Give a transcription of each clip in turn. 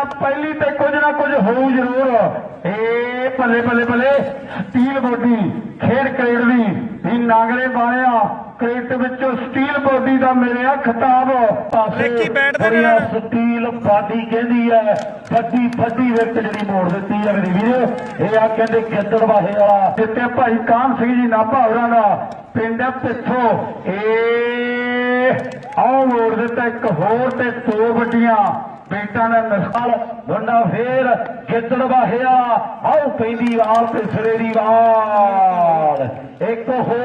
ਤਾਂ ਪਹਿਲੀ ਤੇ ਕੁਝ ਨਾ ਕੁਝ ਹੋਊ ਜ਼ਰੂਰ। ਏ ਬੱਲੇ ਬੱਲੇ ਬੱਲੇ ਸਟੀਲ ਬੋਡੀ ਖੇਡ ਕਰੇਡ ਦੀ ਵੀ ਨਾਗਰੇ ਵਾਲਿਆ ਕ੍ਰਿਕਟ ਵਿੱਚੋਂ ਸਟੀਲ ਬੋਡੀ ਦਾ ਮਿਲਿਆ ਖਿਤਾਬ। ਪਾਸੇ ਬੜੀਆਂ। ਸਟੀਲ ਬਾਡੀ ਕਹਿੰਦੀ ਹੈ ਵੱਡੀ ਵੱਡੀ ਵਿਕਟ ਜਿਹੜੀ ਮੋੜ ਦਿੱਤੀ ਹੈ ਮੇਰੇ ਵੀਰੇ। ਇਹ ਆ ਕਹਿੰਦੇ ਗਿੱਦੜ ਵਾਹੇ ਵਾਲਾ। ਜਿੱਤੇ ਭਾਈ ਕਾਨ ਸਿੰਘ ਜੀ ਨਾਭਾ ਹੋਰਾਂ ਦਾ। ਪਿੰਡ ਹੈ ਪਿੱਥੋਂ ਇਹ ਆਹ ਮੋੜ ਦਿੱਤਾ ਇੱਕ ਹੋਰ ਤੇ ਦੋ ਵੱਡੀਆਂ। ਬੇਟਾਂ ਦਾ ਮਿਸਾਲ ਮੁੰਡਾ ਫੇਰ ਗਿੱਦੜ ਵਾਹਿਆ ਆਉ ਪੈਂਦੀ ਵਾਲ ਤੇ ਸਿਰੇ ਦੀ ਵਾਲ ਇੱਕ ਹੋਰ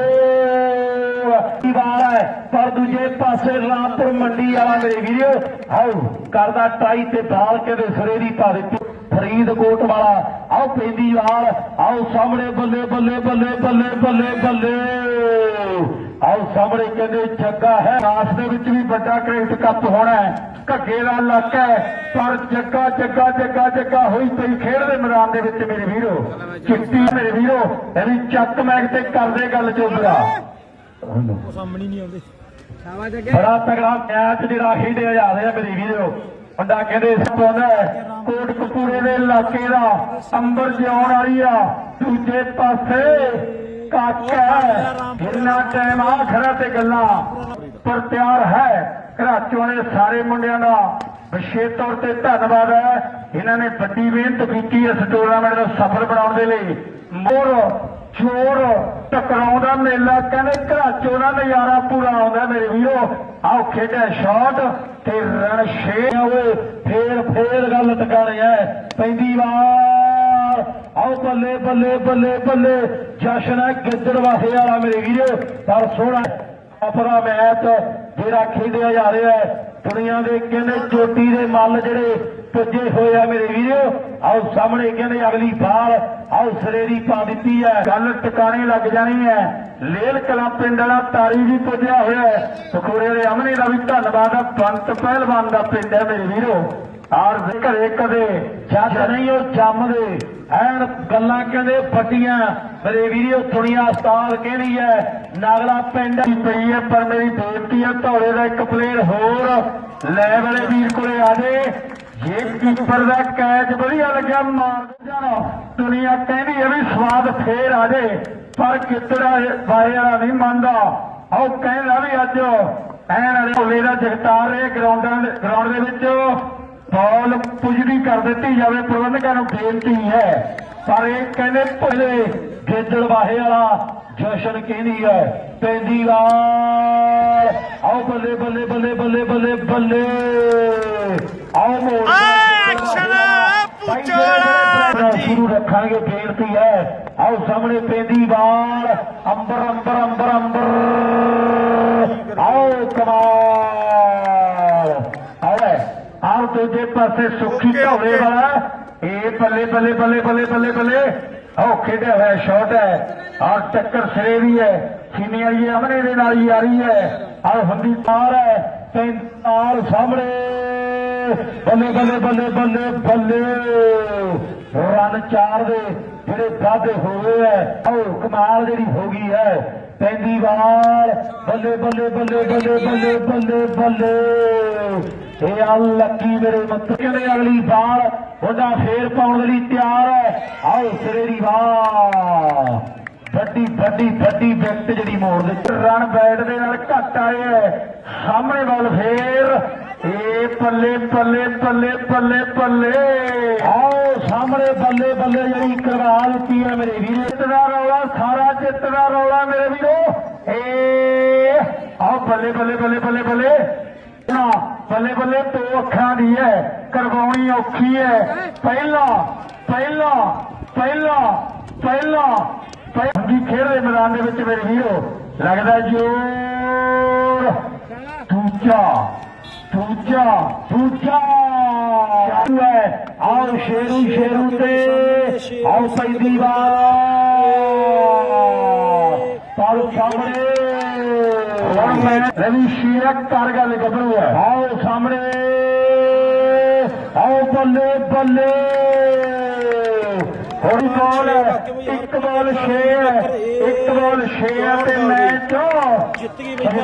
ਦੀ ਹੈ, ਪਰ ਦੂਜੇ ਪਾਸੇ ਰਾਮਪੁਰ ਮੰਡੀ ਵਾਲਾ ਮੇਰੇ ਵੀਰੋ ਆਉ ਕਰਦਾ ਟਾਈ ਤੇ ਬਾਲ ਕੇ ਦੇ ਸਿਰੇ ਦੀ ਪਾ ਦਿੱਤੀ ਫਰੀਦਕੋਟ ਵਾਲਾ ਆਉ ਪੈਂਦੀ ਵਾਲ ਆਉ ਸਾਹਮਣੇ ਬੱਲੇ ਬੱਲੇ ਬੱਲੇ ਬੱਲੇ ਬੱਲੇ ਬੱਲੇ। ਆਉ ਸਾਹਮਣੇ ਕਹਿੰਦੇ ਜੱਗਾ ਹੈ। ਰਾਸ ਦੇ ਵਿੱਚ ਵੀ ਵੱਡਾ ਕ੍ਰਿਕਟ ਕੱਪ ਹੋਣਾ ਹੈ। ਘੱਗੇ ਦਾ ਇਲਾਕਾ ਹੈ ਪਰ ਜੱਗਾ ਜੱਗਾ ਜੱਗਾ ਜੱਗਾ ਹੋਈ ਪਈ ਖੇਡ ਦੇ ਮੈਦਾਨ ਦੇ ਵਿੱਚ ਮੇਰੇ ਵੀਰੋ। ਚਿੱਟੀ ਮੇਰੇ ਵੀਰੋ। ਇਹ ਵੀ ਚੱਕ ਮੈਗ ਤੇ ਕਰਦੇ ਗੱਲ ਚੋਬਰਾ ਸਾਹਮਣੇ ਨਹੀਂ ਆਉਂਦੇ। ਬੜਾ ਤਗੜਾ ਮੈਚ ਜਿਹੜਾ ਖੇਡਿਆ ਜਾ ਰਿਹਾ ਮੇਰੇ ਵੀਰੋ। ਮੁੰਡਾ ਕਹਿੰਦੇ ਸਪੋਨਾ ਕੋਟ ਕਪੂਰੇ ਦੇ ਇਲਾਕੇ ਦਾ ਅੰਬਰ ਜਿਉਣ ਵਾਲੀ ਆ। ਦੂਜੇ ਪਾਸੇ ਕਾਕਾ। ਕਿੰਨਾ ਟਾਈਮ ਆ ਤੇ ਗੱਲਾਂ ਪਰ ਤਿਆਰ ਹੈ। ਘਰਾਚੋਂ ਦੇ ਸਾਰੇ ਮੁੰਡਿਆਂ ਦਾ। ਵਿਸ਼ੇਸ਼ ਤੌਰ ਤੇ ਧੰਨਵਾਦ ਹੈ। ਇਹਨਾਂ ਨੇ ਵੱਡੀ ਮਿਹਨਤ ਕੀਤੀ ਇਸ ਟੂਰਨਾਮੈਂਟ ਦਾ ਸਫਲ ਬਣਾਉਣ ਦੇ ਲਈ। ਮੋਰ ਚੋਰ ਟਕਰਾਉਂਦਾ ਮੇਲਾ। ਕਹਿੰਦੇ ਘਰਾਚੋਂ ਦਾ ਨਜ਼ਾਰਾ ਪੂਰਾ ਆਉਂਦਾ ਮੇਰੇ ਵੀਰੋ। ਆਓ ਖੇਡਿਆ ਸ਼ਾਟ ਤੇ ਰਣ ਛੇ। ਹੋਏ ਫੇਰ ਫੇਰ ਗੱਲ ਟਿਕਾਣੇ ਐ ਪੈਂਦੀ ਵਾਰ। ਆਓ ਬੱਲੇ ਬੱਲੇ ਬੱਲੇ ਬੱਲੇ। ਜਸ਼ਨ ਹੈ, ਗਿੱਦੜ ਵਾਹੇ ਵਾਲਾ ਮੇਰੇ ਵੀਰੋ, ਪਰ ਸੋਹਣਾ ਆਪਣਾ ਮੈਚ ਜਿਹੜਾ ਖੇਡਿਆ ਜਾ ਰਿਹਾ ਹੈ। ਦੁਨੀਆ ਦੇ ਕਹਿੰਦੇ ਚੋਟੀ ਦੇ ਮੱਲ ਜਿਹੜੇ ਪੁੱਜੇ ਹੋਏ ਆ ਮੇਰੇ ਵੀਰੋ। ਆਓ ਸਾਹਮਣੇ ਕਹਿੰਦੇ ਅਗਲੀ ਬਾਲ, ਆਓ ਸਰੇਰੀ ਪਾ ਦਿੱਤੀ ਹੈ। ਗੱਲ ਟਿਕਾਣੇ ਲੱਗ ਜਾਣੀ ਹੈ। ਲੇਲ ਕਲਾ ਪਿੰਡ ਵਾਲਾ ਤਾਰੀ ਵੀ ਪੁੱਜਿਆ ਹੋਇਆ ਹੈ। ਸਖੋਰੇ ਦੇ ਅਮਨੇ ਦਾ ਵੀ ਧੰਨਵਾਦ ਹੈ ਬੰਤ ਪਹਿਲਵਾਨ ਦਾ ਪਿੰਡ ਹੈ ਮੇਰੇ ਵੀਰੋ। ਆਰ ਘਰੇ ਕਦੇ ਜੱਜ ਨਹੀਂ, ਉਹ ਜੰਮਦੇ ਐਨ ਗੱਲਾਂ ਕਹਿੰਦੇ ਫੱਟੀਆਂ ਮੇਰੇ ਵੀਡੀਓ ਦੁਨੀਆ ਉਸਤਾਦ ਕਹਿੰਦੀ ਹੈ, ਨਾਗਲਾ ਪਿੰਡ ਪਈ ਹੈ, ਪਰ ਮੇਰੀ ਬੇਨਤੀ ਹੈ, ਧੌਲੇ ਦਾ ਇੱਕ ਪਲੇਅਰ ਹੋਰ ਲੈ ਵਾਲੇ ਵੀਰ ਕੋਲੇ ਆ ਜੇ। ਜੇ ਕੀਪਰ ਦਾ ਕੈਚ ਵਧੀਆ ਲੱਗਿਆ, ਮਾਰ ਜਾਣਾ। ਦੁਨੀਆ ਕਹਿੰਦੀ ਹੈ ਵੀ ਸਵਾਦ ਫੇਰ ਆ ਜੇ, ਪਰ ਕਿਤੜਾ ਵਾਏ ਵਾਲਾ ਨਹੀਂ ਮੰਨਦਾ। ਉਹ ਕਹਿੰਦਾ ਵੀ ਅੱਜ ਐਨ ਵਾਲੇ ਢੋਲੇ ਦਾ ਜਗਤਾਰ ਰਹੇ ਗਰਾਊਂਡਾਂ ਦੇ ਗਰਾਊਂਡ ਦੇ ਵਿੱਚ। ਬਾਲ ਪੁਜਦੀ ਕਰ ਦਿੱਤੀ ਜਾਵੇ ਪ੍ਰਬੰਧਕਾਂ ਨੂੰ ਬੇਨਤੀ ਹੈ। ਪਰ ਇਹ ਕਹਿੰਦੇ ਭਲੇ ਗੇਜਲ ਵਾਹੇ ਵਾਲਾ ਜਸ਼ਨ ਕਹਿੰਦੀ ਹੈ? ਪੈਂਦੀ ਵਾਲ। ਆਓ ਬੱਲੇ ਬੱਲੇ ਬੱਲੇ ਬੱਲੇ ਬੱਲੇ ਬੱਲੇ। ਆਓ ਮੋੜ ਐਕਸ਼ਨ ਸ਼ੁਰੂ ਰੱਖਾਂਗੇ ਬੇਨਤੀ ਹੈ। ਆਓ ਸਾਹਮਣੇ ਪੈਂਦੀ ਵਾਲ। ਅੰਬਰ ਅੰਬਰ ਅੰਬਰ ਅੰਬਰ। ਆਓ ਕਮਾਲ। ਦੂਜੇ ਪਾਸੇ ਸੁੱਖੀ ਢੋਲੇ। ਵਾਲਾ ਇਹ ਬੱਲੇ ਬੱਲੇ ਬੱਲੇ ਬੱਲੇ ਬੱਲੇ ਬੱਲੇ ਆਹ ਖੇਡਿਆ ਹੋਇਆ ਸ਼ਾਟ ਹੈ ਆਹ ਟੱਕਰ ਸਿਰੇ ਦੀ ਹੈ ਸੀਨੀ ਵਾਲੀ ਅਮਨੇ ਦੇ ਨਾਲ ਹੀ ਆ ਰਹੀ ਹੈ ਆਹ ਹੁੰਦੀ ਤਾਰ ਹੈ ਤੇ ਤਾਰ ਸਾਹਮਣੇ ਬੱਲੇ ਬੱਲੇ ਬੱਲੇ ਬੱਲੇ ਬੱਲੇ ਰਨ ਚਾਰ ਦੇ ਜਿਹੜੇ ਵਾਧੇ ਹੋਏ ਹੈ ਉਹ ਕਮਾਲ ਜਿਹੜੀ ਹੋ ਗਈ ਹੈ ਪੈਂਦੀ ਵਾਰ ਬੱਲੇ ਬੱਲੇ ਬੱਲੇ ਬੱਲੇ ਬੱਲੇ ਬੱਲੇ ਬੱਲੇ ਇਹ ਆ ਮੇਰੇ ਮੱਥੇ ਕਹਿੰਦੇ ਅਗਲੀ ਬਾਲ ਉਹਦਾ ਫੇਰ ਪਾਉਣ ਦੇ ਲਈ ਤਿਆਰ ਹੈ। ਆਓ ਸਿਰੇ ਦੀ ਵਾਹ ਵੱਡੀ ਵੱਡੀ ਵੱਡੀ ਵਿਕਟ ਜਿਹੜੀ ਮੋੜ ਦੇ ਰਨ ਬੈਟ ਦੇ ਨਾਲ ਘੱਟ ਆਏ ਹੈ। ਸਾਹਮਣੇ ਵੱਲ ਫੇਰ। ਇਹ ਪੱਲੇ ਪੱਲੇ ਪੱਲੇ ਪੱਲੇ ਪੱਲੇ। ਆਓ ਸਾਹਮਣੇ ਬੱਲੇ ਬੱਲੇ ਜਿਹੜੀ ਕਰਵਾ ਦਿੱਤੀ ਹੈ ਮੇਰੇ ਵੀਰੇ। ਜਿੱਤ ਦਾ ਰੌਲਾ, ਸਾਰਾ ਜਿੱਤ ਦਾ ਰੌਲਾ ਮੇਰੇ ਵੀਰੋ। ਏ ਆਓ ਬੱਲੇ ਬੱਲੇ ਬੱਲੇ ਬੱਲੇ ਬੱਲੇ। ਬੱਲੇ ਬੱਲੇ ਦੋ ਅੱਖਾਂ ਦੀ ਹੈ, ਕਰਵਾਉਣੀ ਔਖੀ ਹੈ। ਪਹਿਲਾ ਪਹਿਲਾ ਪਹਿਲਾ ਪਹਿਲਾ, ਪਹਿਲੀ। ਖੇਡ ਦੇ ਮੈਦਾਨ ਦੇ ਵਿੱਚ ਮੇਰੇ ਵੀਰੋ, ਲੱਗਦਾ ਜੋਰ। ਦੂਜਾ ਦੂਜਾ ਦੂਜਾ। ਚਾਲੂ ਹੈ। ਆਓ ਸ਼ੇਰੂ ਸ਼ੇਰੂ ਤੇ। ਆਓ ਪੈਂਦੀ ਵਾਰ ਪਰ ਸਾਹਮਣੇ। ਹੁਣ ਮੈਂ ਰਵੀ ਸ਼ੀਰਕ ਕਰ ਗੱਲ ਗੱਭਰੂ ਹੈ ਆਓ ਸਾਹਮਣੇ। ਆਓ ਬੱਲੇ ਬੱਲੇ। ਹੁਣ ਬਾਲ ਇੱਕ ਬਾਲ 6 ਹੈ ਇੱਕ ਬਾਲ 6 ਹੈ ਤੇ ਮੈਚ ਜਿੱਤ ਗਈ ਬਈ